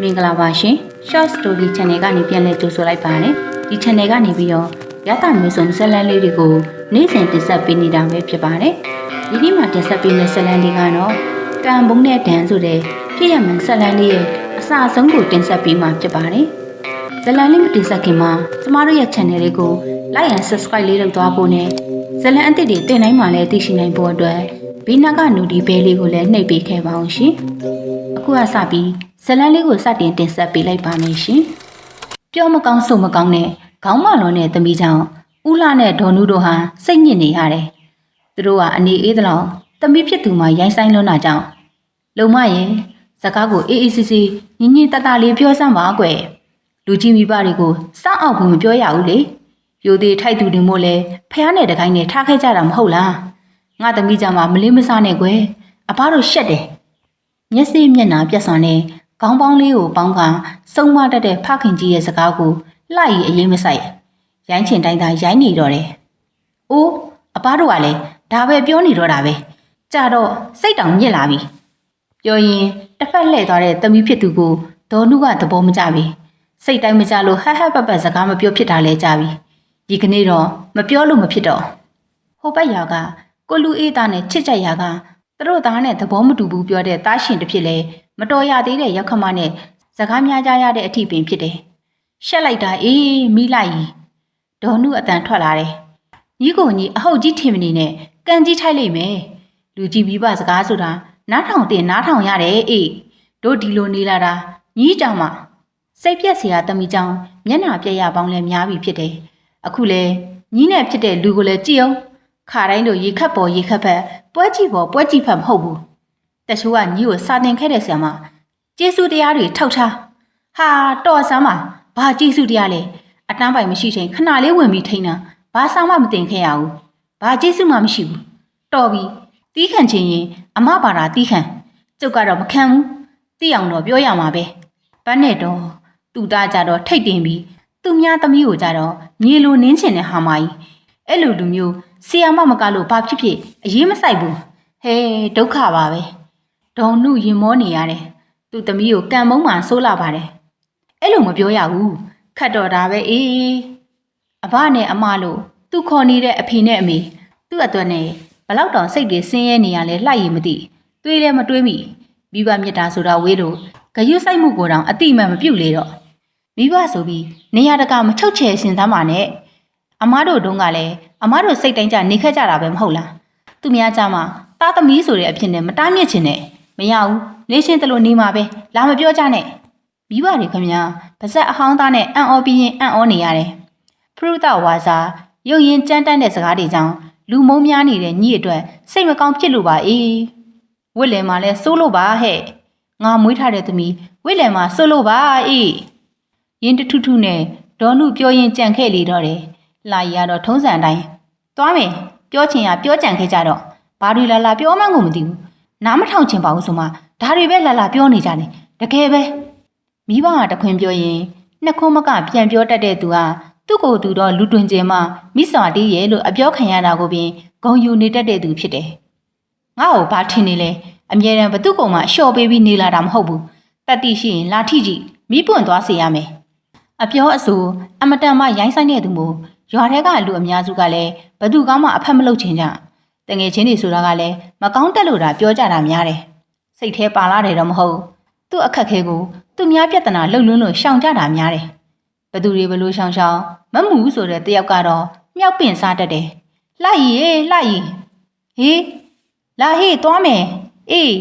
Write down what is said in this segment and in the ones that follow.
မင်္ဂလာပါရှင် Short Story Channel ကနေပြန်လည်ကြိုဆိုလိုက်ပါတယ်ဒီ channel ကနေပြီးတော့ရသမျိုးစုံဇာတ်လမ်းလေးတွေကိုနေ့စဉ်တင်ဆက်ပေးနေတာပဲဖြစ်ပါတယ်ဒီနေ့မှာတင်ဆက်ပေးမယ့်ဇာတ်လမ်းလေးကတော့ကံဘုံနဲ့ဒန်ဆိုတဲ့ဖြစ်ရမှန်ဇာတ်လမ်းလေးရဲ့အစအဆုံးကိုတင်ဆက်ပေးမှာဖြစ်ပါတယ်ဇာတ်လမ်းလေးမတင်ဆက်ခင်မှာကျမတို့ရဲ့ channel လေးကို like and subscribe လေးလုပ်သွားဖို့နဲ့ဇာတ်လမ်းအသစ်တွေတင်တိုင်းမှာလည်းသိရှိနိုင်ဖို့အတွက် ဘေးနားကနူဒီဘဲလေးကိုလည်းနှိပ်ပေးခဲ့ပါအောင်ရှင်အခုကစပြီးဇလန်းလေးကိုစတင်တင်ဆက်ပေးလိုက်ပါမယ်ရှင်။ပြောမကောင်းဆိုမကောင်းနဲ့ခေါင်းမလွန်တဲ့သမီးကြောင့်ဦးလာနဲ့ဒေါ်နုတို့ဟာစိတ်ညစ်နေရတယ်။သူတို့ကအနေအေးသလောက်သမီးဖြစ်သူမှရိုင်းဆိုင်လွန်းတာကြောင့်လုံမရင်စကားကိုအေးအေးဆေးဆေးညင်ညင်တတလေးပြောစမ်းပါကွယ်။လူကြီးမိဘတွေကိုစောင့်အောင်ဘူးမပြောရဘူးလေ။ယိုသေးထိုက်သူတွေမို့လဲဖះနဲ့တကိုင်းနဲ့ထားခဲ့ကြတာမဟုတ်လား။ ငါသမီးကြောင့်မှမလေးမစားနဲ့ကွယ်။အဘတို့ရှက်တယ်။မျက်စိမျက်နှာပြက်စွာနဲ့ခေါင်းပေါင်းလေးကိုပေါင်းကစုံမတတ်တဲ့ဖခင်ကြီးရဲ့စကားကိုလှရီအရေးမဆိုင်ရိုင်းချင်တိုင်းသာရိုင်းနေတော့တယ်။အိုးအပားတို့ကလည်းဒါပဲပြောနေတော့တာပဲ။ကြတော့စိတ်တောင်ညစ်လာပြီ။ပြောရင်တစ်ဖက်လှည့်သွားတဲ့သမီးဖြစ်သူကိုဒေါ်နုကသဘောမကျပြီ။စိတ်တိုင်းမကြလို့ဟဟပပစကားမပြောဖြစ်တာလဲကြပြီ။ဒီကနေ့တော့မပြောလို့မဖြစ်တော့ဟိုဘက်ရာက ကိုလူအေးသားနဲ့ချစ်ကြရာကသူတို့သားနဲ့သဘောမတူဘူးပြောတဲ့တားရှင်တစ်ဖြစ်လဲမတော်ရသေးတဲ့ရောက်ခမနဲ့စကားများကြရတဲ့အထိပင်ဖြစ်တယ်။ရှက်လိုက်တာအေးမိလိုက်ကြီးဒေါ်နုအတန်ထွက်လာတယ်။ညီကိုညီအဟုတ်ကြီးထင်မနေနဲ့ကန်ကြီးထိုက်လိုက်မယ်။လူကြီးပြီးပါစကားဆိုတာနားထောင်တင်နားထောင်ရတယ်အေးတို့ဒီလိုနေလာတာညီကြောင်မှစိတ်ပြက်စရာတမိကြောင်မျက်နှာပြက်ရပေါင်းလဲများပြီဖြစ်တယ်။အခုလဲညီနဲ့ဖြစ်တဲ့လူကိုလည်းကြည့်အောင် ခါတိုင်းလိုရေခတ်ပေါ်ရေခတ်ဖက်ပွဲကြည့်ပေါ်ပွဲကြည့်ဖက်မဟုတ်ဘူးတချို့ကညီကိုစာတင်ခဲ့တဲ့ဆရာမကျေးဇူးတရားတွေထောက်ထားဟာတော်စမ်းပါဘာကျေးဇူးတရားလဲအတန်းပိုင်မရှိချိန်ခဏလေးဝင်ပြီးထိန်းတာဘာစာမှမတင်ခဲ့ရဘူးဘာကျေးဇူးမှမရှိဘူးတော်ပြီတီးခံချင်းရင်အမပါတာတီးခံကျုပ်ကတော့မခံဘူးတီးအောင်တော့ပြောရမှာပဲဘတ်နဲ့တော့သူ့သားကြတော့ထိတ်တင်ပြီးသူ့များသမီးကိုကြတော့မြေလိုနင်းချင်တဲ့ဟာမကြီး အဲ့လိုလူမျိုးဆီယာမမကလို့ဘာဖြစ်ဖြစ်အရေးမဆိုင်ဘူးဟဲဒုက္ခပါပဲဒေါ်နုရင်မောနေရတယ်သူ့သမီးကိုကံမုံမှဆိုးလာပါတယ်အဲ့လိုမပြောရဘူးခတ်တော်တာပဲအေးအဘနဲ့အမလို့သူခေါ်နေတဲ့အဖေနဲ့အမေသူ့အတွက်နဲ့ဘလောက်တောင်စိတ်တွေဆင်းရဲနေရလဲလှရည်မသိတွေးလည်းမတွေးမိမိဘမြတ်တာဆိုတာဝေးလို့ဂယွဆိုင်မှုကိုတောင်အတိအမှန်မပြုတ်လေတော့မိဘဆိုပြီးနေရတကမချုပ်ချယ်ရှင်သမ်းပါနဲ့ အမားတို့တုန်းကလည်းအမားတို့စိတ်တိုင်းကြနေခက်ကြတာပဲမဟုတ်လားသူများကြမှာတားသမီးဆိုတဲ့အဖြစ်နဲ့မတားမြစ်ချင်နဲ့မရဘူးနေရှင်တလို့နေမှာပဲလာမပြောကြနဲ့မိဘတွေခင်ဗျာပါဇက်အဟောင်းသားနဲ့အံ့ဩပြီးရင်အံ့ဩနေရတယ်ဖရုဒဝါစာရုပ်ရင်ကြမ်းတမ်းတဲ့စကားတွေကြောင့်လူမုံများနေတဲ့ညီအတွက်စိတ်မကောင်းဖြစ်လို့ပါအေးဝစ်လယ်မှာလဲစိုးလို့ပါဟဲ့ငါမွေးထားတဲ့သမီးဝစ်လယ်မှာစိုးလို့ပါအေးရင်တထုထုနဲ့ဒေါ်နုပြောရင်ကြံခဲ့လေတော့တယ် လာရီကတော့ထုံးစံအတိုင်းသွားမယ်ပြောချင်ရပြောကြံခဲ့ကြတော့ဘာတွေလာလာပြောမှန်းကိုမသိဘူးနားမထောင်ချင်ပါဘူးဆိုမှဒါတွေပဲလာလာပြောနေကြတယ်တကယ်ပဲမိဘကတခွင်ပြောရင်နှစ်ခွန်းမကပြန်ပြောတတ်တဲ့သူကသူ့ကိုယ်သူတော့လူတွင်ကျင်မှမိစွာတေးရဲ့လို့အပြောခံရတာကိုပင်ဂုံယူနေတတ်တဲ့သူဖြစ်တယ်ငါ့ကိုဘာထင်နေလဲအမြဲတမ်းဘသူ့ကောင်မှအလျှော့ပေးပြီးနေလာတာမဟုတ်ဘူးတတ်တိရှိရင်လာထိကြည့်မိပွင့်သွားစေရမယ်အပြောအဆိုအမတန်မှရိုင်းဆိုင်တဲ့သူမို့ ရွာထဲကလူအများစုကလည်းဘသူကောင်းမှအဖက်မလုပ်ချင်ကြတငယ်ချင်းတွေဆိုတာကလည်းမကောင်းတက်လို့တာပြောကြတာများတယ်စိတ်แท้ပါလာတယ်တော့မဟုတ်သူ့အခက်ခဲကိုသူများပြဿနာလှုပ်လွန်းလို့ရှောင်ကြတာများတယ်ဘသူတွေဘလို့ရှောင်ရှောင်မမူဆိုတဲ့တယောက်ကတော့မြောက်ပင်စားတတ်တယ်လှရီရေလှရီဟေးလာဟေးသွားမယ်အေး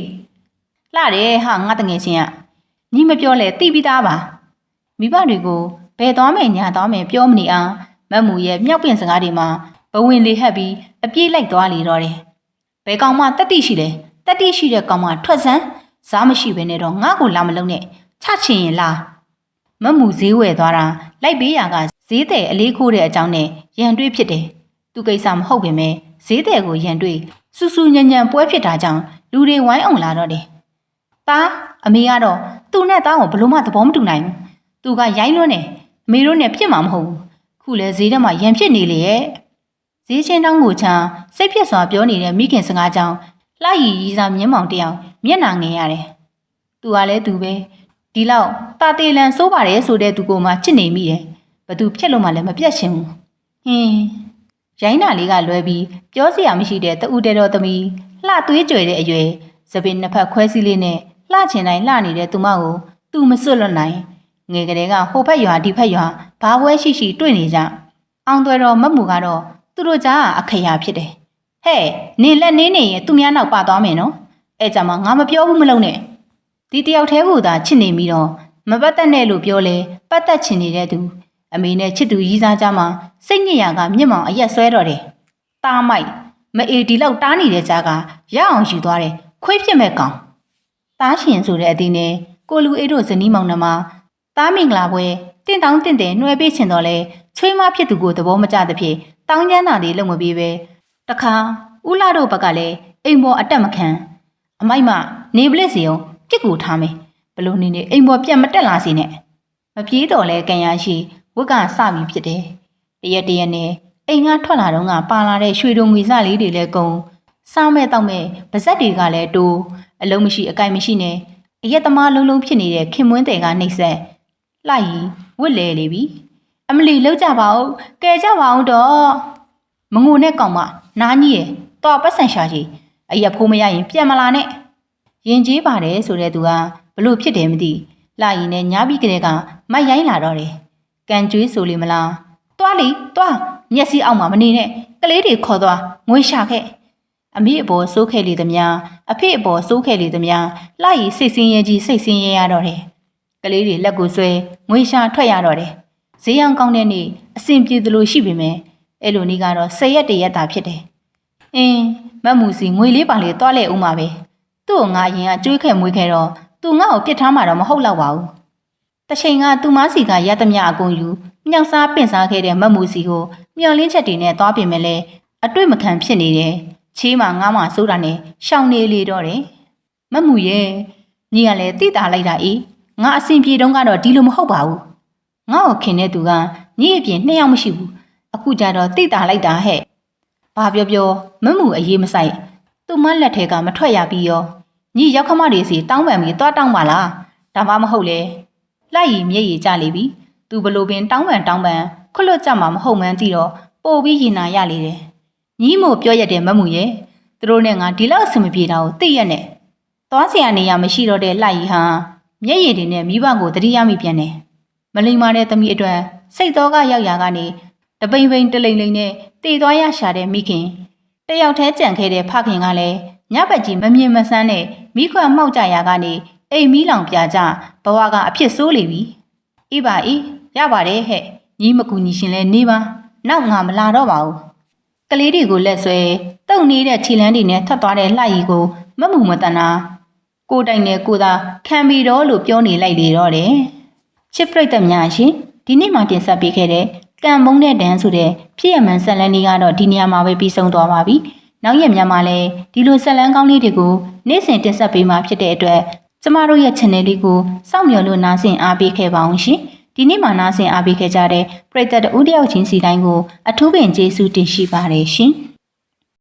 လှတယ်ဟာငါတငယ်ချင်းကညီမပြောလဲတိပြီးသားပါမိဘတွေကိုဘယ်သွားမယ်ညာသွားမယ်ပြောမနေအောင် မတ်မူရဲ့မြောက်ပင်စကားတွေမှာဘဝင်လေးဟပ်ပြီးအပြေးလိုက်သွားလေတော့တယ်။ဘယ်ကောင်မှတက်တိရှိလဲတက်တိရှိတဲ့ကောင်မှထွက်စမ်းစားမရှိဘဲနဲ့တော့ငါ့ကိုလာမလုံးနဲ့ချချင်ရင်လားမတ်မူဈေးဝယ်သွားတာလိုက်ပေးရကဈေးတဲ့အလေးခိုးတဲ့အကြောင်းနဲ့ရန်တွေးဖြစ်တယ်။သူကိစ္စမဟုတ်ပင်ပဲဈေးတဲ့ကိုရန်တွေးစူးစူးညံ့ညံ့ပွဲဖြစ်တာကြောင့်လူတွေဝိုင်းအောင်လာတော့တယ်။သားအမေကတော့သူ့နဲ့သားကိုဘလို့မှသဘောမတူနိုင်ဘူး။သူကရိုင်းလွန်းတယ်အမေတို့နဲ့ဖြစ်မှာမဟုတ်ဘူး။ ခုလဲဈေးထဲမှာရန်ဖြစ်နေလေရဲ့ဈေးချင်းတောင်းကိုချမ်းစိတ်ဖြစ်စွာပြောနေတဲ့မိခင်စကားကြောင့်လှရီရီစာမျက်မှောင်တယောက်မျက်နာငယ်ရတယ်။သူကလည်းသူပဲဒီလောက်တာတေလန်စိုးပါတယ်ဆိုတဲ့သူကိုမှချစ်နေမိတယ်ဘသူဖြစ်လို့မှလည်းမပြတ်ရှင်ဘူးဟင်းရိုင်းနာလေးကလွဲပြီးပြောစရာမရှိတဲ့တူတဲတော်သမီးလှသွေးကြွယ်တဲ့အရွယ်သပင်နှစ်ဖက်ခွဲစည်းလေးနဲ့လှချင်တိုင်းလှနေတဲ့သူမကိုသူမစွတ်လွတ်နိုင် ငယ်ကလေးကဟိုဘက်ရွာဒီဘက်ရွာဘာပွဲရှိရှိတွေ့နေကြအောင်သွဲတော်မတ်မူကတော့သူတို့ကြားအခရာဖြစ်တယ်ဟဲ့နင်လက်နေနေရင်သူများနောက်ပါသွားမယ်နော်အဲကြမှာငါမပြောဘူးမလုံးနဲ့ဒီတယောက်တည်းကိုသာချစ်နေပြီးတော့မပတ်သက်နဲ့လို့ပြောလဲပတ်သက်ချင်နေတဲ့သူအမေနဲ့ချစ်သူရီးစားကြမှာစိတ်ညစ်ရာကမျက်မှောင်အရက်ဆွဲတော့တယ်။တားမိုက်မအေဒီလောက်တားနေတဲ့ကြားကရအောင်ယူသွားတယ်ခွေးဖြစ်မဲ့ကောင်။တားရှင်ဆိုတဲ့အသည်နဲ့ကိုလူအေးတို့ဇနီးမောင်နှမ တားမင်္ဂလာပွဲတင့်တောင်းတင့်တယ်နှွဲပေးချင်တော့လဲချွေးမဖြစ်သူကိုသဘောမကျသဖြင့်တောင်းကျမ်းသာတွေလုံမပြေပဲတခါဦးလာတို့ဘက်ကလည်းအိမ်ပေါ်အတက်မခံအမိုက်မနေပလက်စီအောင်ပြစ်ကူထားမယ်ဘလို့နေနေအိမ်ပေါ်ပြန်မတက်လာစေနဲ့မပြေးတော့လဲကန်ရရှိဝက်ကစပြီဖြစ်တယ်တရက်တရက်နဲ့အိမ်ကထွက်လာတော့ကပါလာတဲ့ရွှေတုံငွေစလေးတွေလည်းကုန်စားမဲ့တောက်မဲ့ပါဇက်တွေကလည်းတိုးအလုံးမရှိအကိုင်မရှိနဲ့အရက်သမားလုံးလုံးဖြစ်နေတဲ့ခင်မွန်းတယ်ကနှိပ်ဆက် လိုက်ရီဝစ်လဲလေပြီအမလီလောက်ကြပါဦးကဲကြပါဦးတော့မငိုနဲ့ကောင်မနားကြီးရယ်တော့ပတ်စံရှာကြီးအရက်ဖိုးမရရင်ပြန်မလာနဲ့ရင်ကျေးပါတယ်ဆိုတဲ့သူကဘလို့ဖြစ်တယ်မသိလာရင်နဲ့ညားပြီးကလေးကမိုက်ရိုင်းလာတော့တယ်ကန်ကျွေးဆိုလိမလားသွားလီသွားမျက်စိအောက်မှာမနေနဲ့ကလေးတွေခေါ်သွားငွေရှာခဲ့အမေအပေါ်စိုးခဲ့လေသမျှအဖေအပေါ်စိုးခဲ့လေသမျှလာရီစိတ်ဆင်းရဲကြီးစိတ်ဆင်းရဲရတော့တယ် ကလေးတွေလက်ကိုဆွဲငွေရှာထွက်ရတော့တယ်ဈေးရောင်ကောင်းတဲ့နေ့အဆင်ပြေသလိုရှိပေမဲ့အဲ့လိုနေ့ကတော့ဆယ်ရက်တရက်တာဖြစ်တယ်အင်းမတ်မူစီငွေလေးပါလေတွားလဲဦးမှာပဲသူ့ကိုငါအရင်ကကြွေးခဲ့မွေးခဲ့တော့သူငါ့ကိုပြစ်ထားမှာတော့မဟုတ်တော့ပါဘူး။တချိန်ကသူမစီကရသမျှအကုန်ယူမြောက်စားပင့်စားခဲ့တဲ့မတ်မူစီကိုမျောလင်းချက်တွေနဲ့သွားပြင်မဲ့လဲအတွေ့မခံဖြစ်နေတယ်။ချေးမှငားမှစိုးတာနဲ့ရှောင်နေလေတော့တယ်။မတ်မူရဲ့ညီကလည်းတိတာလိုက်တာအေး ငါအဆင်ပြေတုန်းကတော့ဒီလိုမဟုတ်ပါဘူးငါ့ကိုခင်တဲ့သူကညီအပြင်နှစ်ယောက်မရှိဘူးအခုကြတော့တိတာလိုက်တာဟဲ့ဘာပြောပြောမမှုအရေးမဆိုင်သူမလက်ထဲကမထွက်ရပြီးရောညီရောက်ခမတွေစီတောင်းပန်ပြီးသွားတောင်းပါလားဒါမှမဟုတ်လေလိုက်ရီမျက်ရည်ကျလေပြီသူဘလို့ပင်တောင်းပန်တောင်းပန်ခွလွတ်ကြမှာမဟုတ်မှန်းသိတော့ပို့ပြီးရင်နာရလေတယ်ညီမို့ပြောရတဲ့မမှုရဲ့သူတို့နဲ့ငါဒီလောက်အဆင်မပြေတာကိုသိရနဲ့သွားစရာနေရာမရှိတော့တဲ့လိုက်ရီဟာ မျက်ရည်တွေနဲ့မိဘကိုတတိယမိပြန်တယ်မလိမ္မာတဲ့သမီးအတွက်စိတ်တော်ကရောက်ရာကနေတပိန်ပိန်တလိမ့်လိမ့်နဲ့တည်သွားရရှာတဲ့မိခင်တယောက်တည်းကြံခဲ့တဲ့ဖခင်ကလည်းညဘက်ကြီးမမြင်မဆန်းနဲ့မိခွက်မှောက်ကြရာကနေအိမ်မီးလောင်ပြကြဘဝကအဖြစ်ဆိုးလေပြီအေးပါအေးရပါတယ်ဟဲ့ညီမကူညီရှင်လဲနေပါနောက်ငါမလာတော့ပါဘူးကလေးတွေကိုလက်ဆွဲတုံနေတဲ့ခြေလန်းတွေနဲ့ထပ်သွားတဲ့လှရီကိုမမှုမတနာ ကိုတိုင်နဲ့ကိုသာခံပြီးတော့လို့ပြောနေလိုက်လေတော့တယ်ချစ်ပရိသတ်များရှင်ဒီနေ့မှတင်ဆက်ပေးခဲ့တဲ့ကံမုံတဲ့ဒန်းဆိုတဲ့ဖြစ်ရမှန်ဆက်လန်းလေးကတော့ဒီနေရာမှာပဲပြီးဆုံးသွားပါပြီ။နောက်ရက်များမှာလည်းဒီလိုဆက်လန်းကောင်းလေးတွေကိုနေ့စဉ်တင်ဆက်ပေးမှာဖြစ်တဲ့အတွက်ကျမတို့ရဲ့ channel လေးကိုစောင့်မျှော်လို့နားဆင်အားပေးခဲ့ပါအောင်ရှင်။ဒီနေ့မှနားဆင်အားပေးခဲ့ကြတဲ့ပရိသတ်တဦးတယောက်ချင်းစီတိုင်းကိုအထူးပင်ကျေးဇူးတင်ရှိပါတယ်ရှင်။